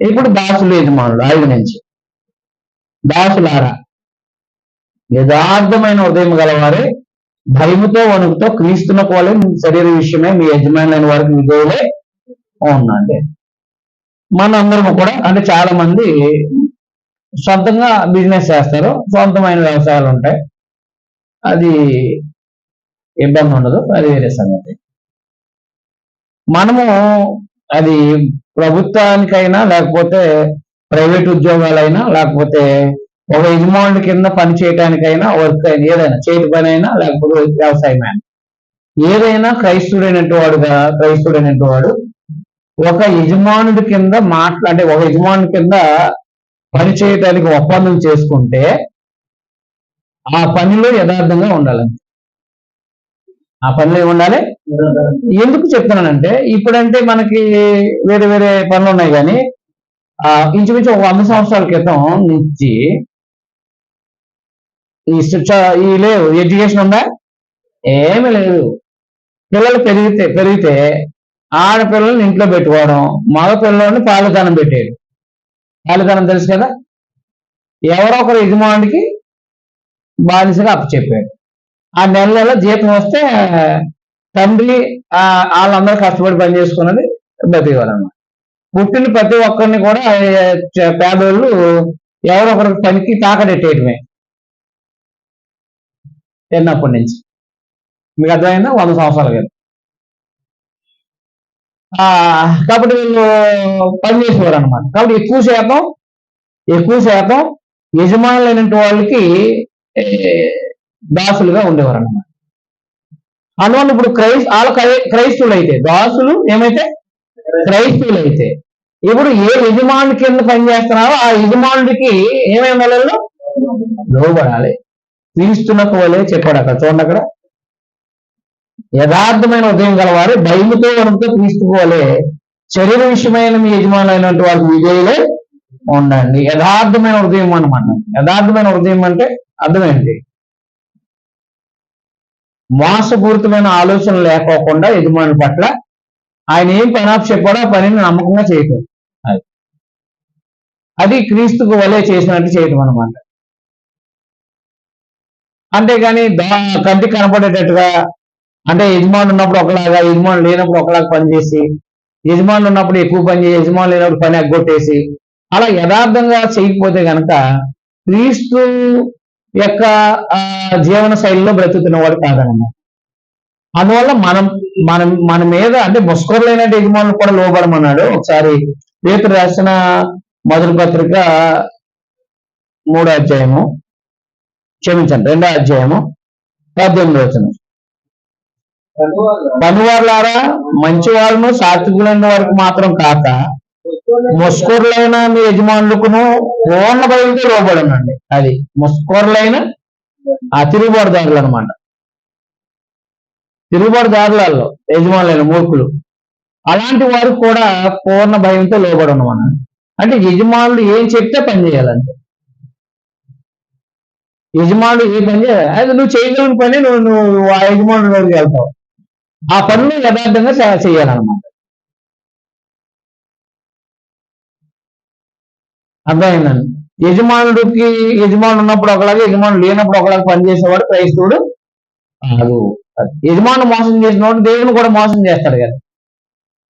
ఇప్పుడు దాసులు యజమానులు ఐదు నుంచి. దాసులారా యథార్థమైన ఉదయం గలవారే భయముతో వణుకుతో క్రీస్తున్న పోలే మీ శరీర విషయమే మీ యజమానులైన వారికి విధేయులే ఉందండి మనందరం కూడా అంటే చాలా మంది సొంతంగా బిజినెస్ చేస్తారు సొంతమైన వ్యవసాయాలు ఉంటాయి. అది ఇబ్బంది ఉండదు అది వేరే సంగతి. మనము అది ప్రభుత్వానికైనా లేకపోతే ప్రైవేట్ ఉద్యోగాలైనా లేకపోతే ఒక యజమానుడి కింద పని చేయడానికైనా వర్క్ అయినా ఏదైనా చేతి పని అయినా లేకపోతే వ్యవసాయం అయినా ఏదైనా క్రైస్తుడైనట్టు వాడుగా క్రైస్తుడైనట్టు వాడు ఒక యజమానుడి కింద మాట్లా అంటే ఒక యజమానుడి కింద పని చేయటానికి ఒప్పందం చేసుకుంటే ఆ పనిలో యథార్థంగా ఉండాలండి ఆ పనిలో ఏముండాలి? ఉండాలి ఎందుకు చెప్తున్నానంటే ఇప్పుడంటే మనకి వేరే వేరే పనులు ఉన్నాయి కానీ ఆ ఇంచుమించు ఒక వంద సంవత్సరాల క్రితం నుంచి ఈ శిక్ష ఈ లేవు ఎడ్యుకేషన్ ఉందా? ఏమీ లేదు. పిల్లలు పెరిగితే పెరిగితే ఆడపిల్లల్ని ఇంట్లో పెట్టుకోవడం మగ పిల్లల్ని పాలదానం పెట్టేది పాలదానం తెలుసు కదా? ఎవరో ఒకరు యజమానికి బానిసగా అప్పచెప్పాడు ఆ నెల నెల జీతం వస్తే తండ్రి ఆ, వాళ్ళందరూ కష్టపడి పని చేసుకున్నది బతికేవారు పుట్టిన ప్రతి ఒక్కరిని కూడా పేదోళ్ళు ఎవరో ఒకరి పనికి తాకడెట్టేయటమే చిన్నప్పటి నుంచి? మీకు అర్థమైందా? వంద సంవత్సరాల క్రితం కాబట్టి వీళ్ళు పని చేసేవారు అనమాట కాబట్టి ఎక్కువ శాతం ఎక్కువ శాతం యజమానులైనటువంటి వాళ్ళకి దాసులుగా ఉండేవారు అనమాట అందువల్ల ఇప్పుడు క్రైస్ వాళ్ళ క్రై- అయితే దాసులు ఏమైతే? క్రైస్తువులు అయితే ఇప్పుడు ఏ యజమాని కింద పనిచేస్తున్నారో ఆ యజమానుడికి ఏమై నెలల్లో లోబడాలి. క్రీస్తునకు వలే చెప్పాడు అక్కడ చూడండి అక్కడ. యథార్థమైన ఉదయం గలవారు భయముతో వణుకుతో క్రీస్తుకోలే శరీర విషయమైన మీ యజమానులైనటువంటి వారికి విజయులే ఉండండి. యథార్థమైన హృదయం అనమాట. యథార్థమైన హృదయం అంటే అర్థమైంది మోసపూరితమైన ఆలోచన లేకోకుండా యజమాని పట్ల ఆయన ఏం పని ఆఫ్ చెప్పాడో ఆ పనిని నమ్మకంగా చేయటం. అది. అది క్రీస్తుకు వలే చేసినట్టు చేయటం అనమాట అంతేగాని దా కంటికి కనపడేటట్టుగా అంటే యజమాని ఉన్నప్పుడు ఒకలాగా యజమాని లేనప్పుడు ఒకలాగా పనిచేసి యజమానులు ఉన్నప్పుడు ఎక్కువ పని చేసి యజమానులు లేనప్పుడు పని ఎగ్గొట్టేసి అలా యథార్థంగా చేయకపోతే గనక క్రీస్తు యొక్క జీవన శైలిలో బ్రతుకుతున్న వాడు కాదనమాట. అందువల్ల మనం మనం మన మీద అంటే ముస్కరులైన యజమానులు కూడా లోబడమన్నాడు. ఒకసారి పేతురు రాసిన మొదటి పత్రిక మూడో అధ్యాయము. క్షమించండి రెండో అధ్యాయము. పద్దెనిమిది వచ్చిన పనివారులారా మంచి వాళ్ళను సాత్వికులైన వారికి మాత్రం కాక ముస్కూర్లైన మీ యజమానులకును పూర్ణ భయంతో లోబడనండి. అది ముస్కూర్లైన ఆ తిరుగుబాటుదారులు అనమాట తిరుగుబాటుదారులలో యజమానులైన మూర్ఖులు. అలాంటి వారు కూడా పూర్ణ భయంతో లోబడనమాట. అంటే యజమానులు ఏం చెప్తే పని చేయాలంటే యజమానులు ఏ పని చేయాలి అది నువ్వు చేయగలిగిన పని నువ్వు నువ్వు ఆ యజమానుల వెళ్తావు. ఆ పనులు యథార్థంగా చేయాలన్నమాట. అర్థమైందండి. యజమానుడికి యజమానుడు ఉన్నప్పుడు ఒకలాగా యజమానుడు లేనప్పుడు ఒకలాగా పనిచేసేవాడు క్రైస్తవుడు కాదు. యజమాను మోసం చేసినవాడు దేవుని కూడా మోసం చేస్తాడు కదా.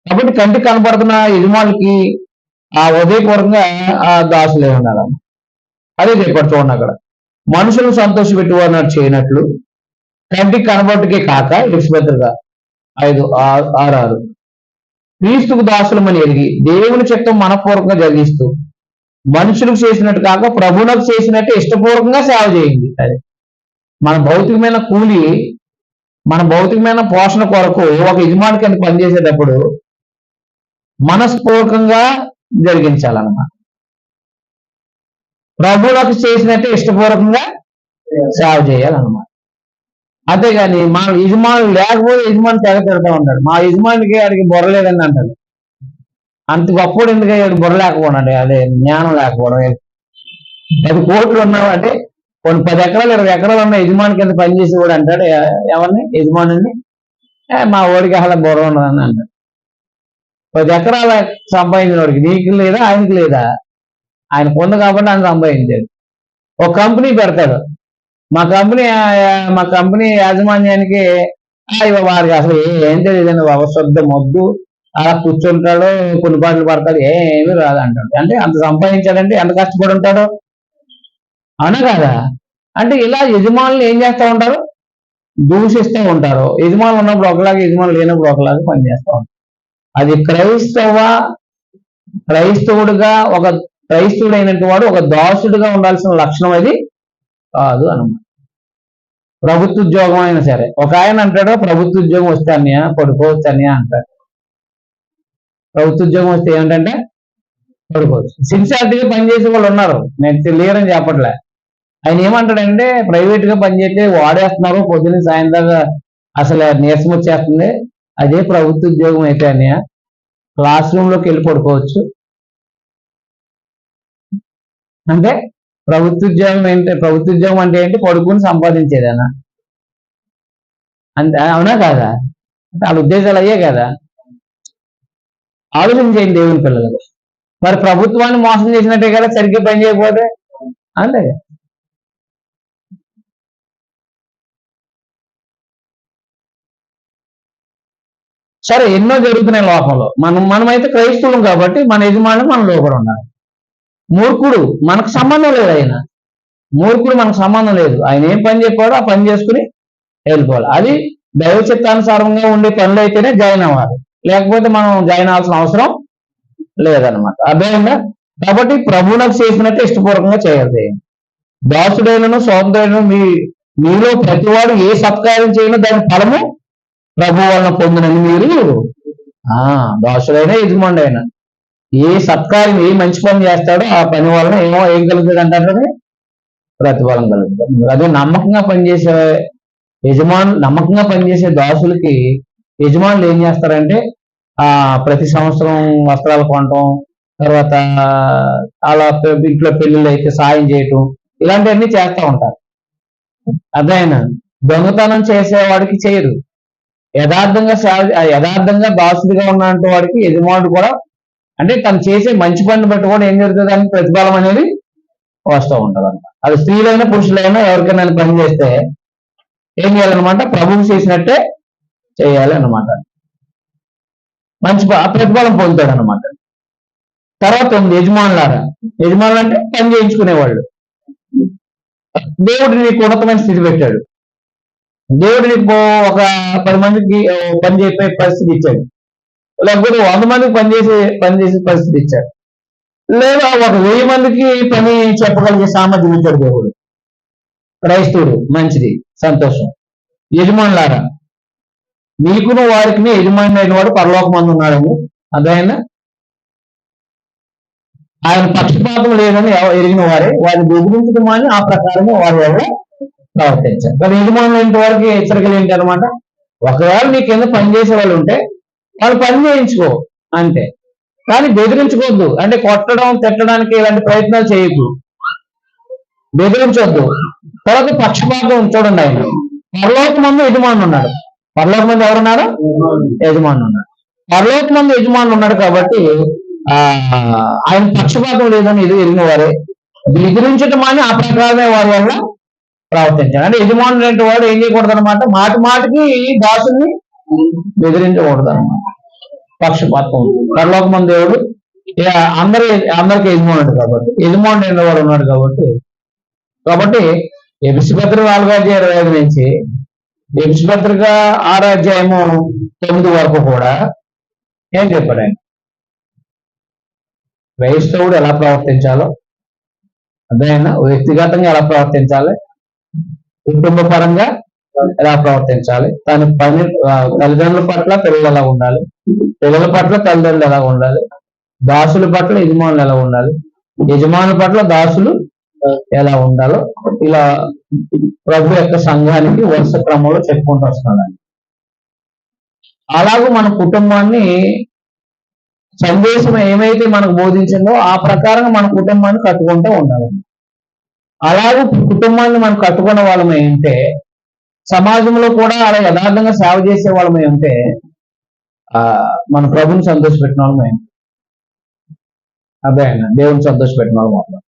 కాబట్టి కంటికి కనపడుతున్న యజమానులకి ఆ ఉదయపూర్వకంగా ఆ దాసులే ఉండాలన్న అదే చెప్పాడు చూడండి అక్కడ. మనుషులను సంతోషపెట్టువారు చేయనట్లు కంటికి కనబట్టుకే కాక విడిచిపెద్దరుగా ఐదు ఆరు ఆరు క్రీస్తుకు దాసులమని ఎరిగి దేవుని చిత్తం మనపూర్వకంగా జరిగిస్తూ మనుషులకు చేసినట్టు కాక ప్రభువులకు చేసినట్టు ఇష్టపూర్వకంగా సేవ చేయండి. అది మన భౌతికమైన కూలి మన భౌతికమైన పోషణ కొరకు ఒక యజమాని కింద పనిచేసేటప్పుడు మనస్పూర్వకంగా జరిగించాలన్నమాట. ప్రభువులకు చేసినట్టే ఇష్టపూర్వకంగా సేవ చేయాలన్నమాట. అంతేగాని మా యజమానులు లేకపోతే యజమాని తెగ తిడతా ఉంటాడు. మా యజమానికి ఆడికి బొరలేదని అంటాడు. అంత గొప్పడు ఎందుకు అయ్యాడు బుర్ర లేకపోవడం అదే జ్ఞానం లేకపోవడం. పది కోట్లు ఉన్నావంటే కొన్ని పది ఎకరాలు ఇరవై ఎకరాలు ఉన్న యజమాని కింద పనిచేసి కూడా అంటాడు. ఎవరిని? యజమానుని "ఏ, మా ఓడికి అసలు బుర్ర ఉండదని అంటాడు. పది ఎకరాల సంపాదించిన వాడికి నీకు లేదా ఆయనకి లేదా? ఆయన పొందు కాబట్టి ఆయన సంపాదించాడు. ఒక కంపెనీ పెడతాడు. మా కంపెనీ మా కంపెనీ యాజమాన్యానికి ఇవ్వ వారికి అసలు ఏం తెలియదండి బాబు. శుద్ధ మొద్దు. అలా కూర్చుంటాడు కొన్ని పాటలు పడతాడు ఏమీ రాదు అంటాడు. అంటే అంత సంపాదించాడంటే ఎంత కష్టపడి ఉంటాడు అవునా కాదా? అంటే ఇలా యజమానులు ఏం చేస్తూ ఉంటారు? దూషిస్తూ ఉంటారు. యజమానులు ఉన్నప్పుడు ఒకలాగా యజమానులు లేనప్పుడు ఒకలాగా పనిచేస్తూ ఉంటారు. అది క్రైస్తవ క్రైస్తవుడుగా ఒక క్రైస్తవుడైనటువంటి వాడు ఒక దాసుడుగా ఉండాల్సిన లక్షణం అది కాదు అనమాట ప్రభుత్వ ఉద్యోగం అయినా సరే. ఒక ఆయన అంటాడు ప్రభుత్వ ఉద్యోగం వస్తే అన్నయ్య పడుకోవచ్చు అంటాడు. ప్రభుత్వ ఉద్యోగం వస్తే ఏమిటంటే పడుకోవచ్చు సిన్సియారిటీగా పనిచేసే వాళ్ళు ఉన్నారు. నేను లేరని చెప్పట్లే. ఆయన ఏమంటాడంటే ప్రైవేట్గా పనిచేస్తే వాడేస్తున్నారు పొద్దున్న సాయంత్రం అసలు నీరసం వచ్చేస్తుంది. అదే ప్రభుత్వ ఉద్యోగం అయితే అన్నయ్య క్లాస్ రూమ్లోకి వెళ్ళి పడుకోవచ్చు. అంటే ప్రభుత్వ ఉద్యోగం ఏంటి ప్రభుత్వ ఉద్యోగం అంటే ఏంటి? పడుకుని సంపాదించేదేనా అంతే అవునా కాదా? అంటే వాళ్ళ ఉద్దేశాలు అయ్యే కదా. ఆలోచన చేయండి దేవుని పిల్లలకు. మరి ప్రభుత్వాన్ని మోసం చేసినట్టే కదా సరిగ్గా పని చేయకపోతే? అంతే. సరే ఎన్నో జరుగుతున్నాయి లోకంలో. మనం మనమైతే క్రైస్తవులం కాబట్టి మన యజమాని మన లోపల ఉన్నారు. మూర్ఖుడు మనకు సంబంధం లేదు ఆయన. మూర్ఖుడు మనకు సంబంధం లేదు. ఆయన ఏం పని చెప్పాడో ఆ పని చేసుకుని వెళ్ళిపోవాలి. అది దైవ చిత్తానుసారంగా ఉండే పనులు అయితేనే జాయిన్ అవ్వాలి. లేకపోతే మనం జాయిన్ అవ్వాల్సిన అవసరం లేదనమాట అర్థమైందా కాబట్టి ప్రభువులకు చేసినట్టు ఇష్టపూర్వకంగా చేయాలి. దాసుడైనను సోదరుడైన మీ మీలో ప్రతివాడు ఏ సత్కారం చేయను దాని ఫలము ప్రభు వలన పొందినని మీరు ఆ దాసుడైనా యజమానుడు అయినా ఏ సత్కారం ఏ మంచి పని చేస్తాడో ఆ పని వలన ఏమో ఏం కలుగుతుంది అంటారు ప్రతిఫలం కలుగుతుంది. అదే నమ్మకంగా పనిచేసే యజమాను నమ్మకంగా పనిచేసే దాసులకి యజమానులు ఏం చేస్తారంటే ఆ ప్రతి సంవత్సరం వస్త్రాలు కొనటం తర్వాత అలా ఇంట్లో పెళ్ళిళ్ళు అయితే సాయం చేయటం ఇలాంటివన్నీ చేస్తూ ఉంటారు. అదైనా దొంగతనం చేసేవాడికి చేయరు. యథార్థంగా యథార్థంగా దాసుడిగా ఉన్నటువంటి వాడికి యజమానుడు కూడా అంటే తను చేసే మంచి పనిని బట్టి కూడా ఏం జరుగుతుంది అని ప్రతిఫలం అనేది వస్తూ ఉంటుంది అనమాట అది స్త్రీలైనా పురుషులైనా ఎవరికైనా పని చేస్తే ఏం చేయాలన్నమాట? ప్రభువు చేసినట్టే చేయాలి అన్నమాట మంచి ప్రతిఫలం పొందుతాడు అనమాట తర్వాత ఉంది యజమానులారా. యజమానులు అంటే పని చేయించుకునేవాళ్ళు. దేవుడు నీకు ఉన్నతమైన స్థితి పెట్టాడు. దేవుడు నీకు ఒక పది మందికి పని చేసే పరిస్థితి ఇచ్చాడు. లేకపోతే వంద మందికి పని చేసే పని చేసే పరిస్థితి ఇచ్చాడు. లేదా ఒక వెయ్యి మందికి పని చెప్పగలిగే సామర్థ్యం ఇచ్చాడు దేవుడు. క్రైస్తవుడు మంచిది సంతోషం. యజమానులారా నీకును వారికి యజమాని అయిన వాడు పరలోకమందు ఉన్నాడని అదైనా ఆయన పక్షపాతం లేదని ఎరిగిన వారే. వారిని బెదిరించడం అని ఆ ప్రకారమే వారు ఎవరు ప్రవర్తించారు. కానీ యజమానులు అయిన వారికి హెచ్చరికలు ఏంటి అనమాట ఒకవేళ నీ కింద పని చేసే వాళ్ళు ఉంటే వాళ్ళు పని చేయించుకో అంతే. కానీ బెదిరించుకోవద్దు. అంటే కొట్టడం తిట్టడానికి ఇలాంటి ప్రయత్నాలు చేయకు బెదిరించొద్దు. తర్వాత పక్షపాతం చూడండి ఆయన. పరలోక యజమానులు ఉన్నాడు. పరలోక మంది ఎవరున్నారు? యజమానులు ఉన్నారు. పరలోక మంది యజమానులు ఉన్నాడు కాబట్టి ఆ ఆయన పక్షపాతం లేదని ఇది ఎరిగిన వారే బెదిరించడం అని ఆ ప్రకారమే వారి వల్ల ప్రవర్తించాడు అంటే యజమానులు అంటే వాడు ఏం చేయకూడదు అనమాట మాటి మాటికి దాసుని బెదిరించకూడదు అనమాట పక్షపాతం. పరలోక మంది దేవుడు అందరి అందరికి యజమానుడు కాబట్టి. యజమానుడు అయిన వాడు ఉన్నాడు కాబట్టి. కాబట్టి ఎపిసిపత్రి నాలుగో అధ్యాయం ఇరవై ఐదు నుంచి ఎబిసిపత్రిక ఆరో ఆరాధ్యాయము తొమ్మిది వరకు కూడా ఏం చెప్పాడు ఆయన క్రైస్తవుడు ఎలా ప్రవర్తించాలో అదేనా వ్యక్తిగతంగా ఎలా ప్రవర్తించాలి? కుటుంబ పరంగా ఎలా ప్రవర్తించాలి? తన పని తల్లిదండ్రుల పట్ల పిల్లలు ఎలా ఉండాలి? పిల్లల పట్ల తల్లిదండ్రులు ఎలా ఉండాలి? దాసుల పట్ల యజమానులు ఎలా ఉండాలి? యజమానుల పట్ల దాసులు ఎలా ఉండాలో ఇలా ప్రభు యొక్క సంఘానికి వరుస క్రమంలో చెప్పుకుంటూ వస్తున్నాను అలాగే మన కుటుంబాన్ని సందేశం ఏమైతే మనకు బోధించిందో ఆ ప్రకారం మన కుటుంబాన్ని కట్టుకుంటూ ఉండాలి. అలాగే కుటుంబాన్ని మనం కట్టుకున్న వాళ్ళమే అంటే సమాజంలో కూడా అలా యథార్థంగా సేవ చేసే వాళ్ళమై అంటే ఆ, మన ప్రభుని సంతోషపెట్టిన వాళ్ళం మేము అదే ఆయన దేవుని సంతోషపెట్టిన వాళ్ళం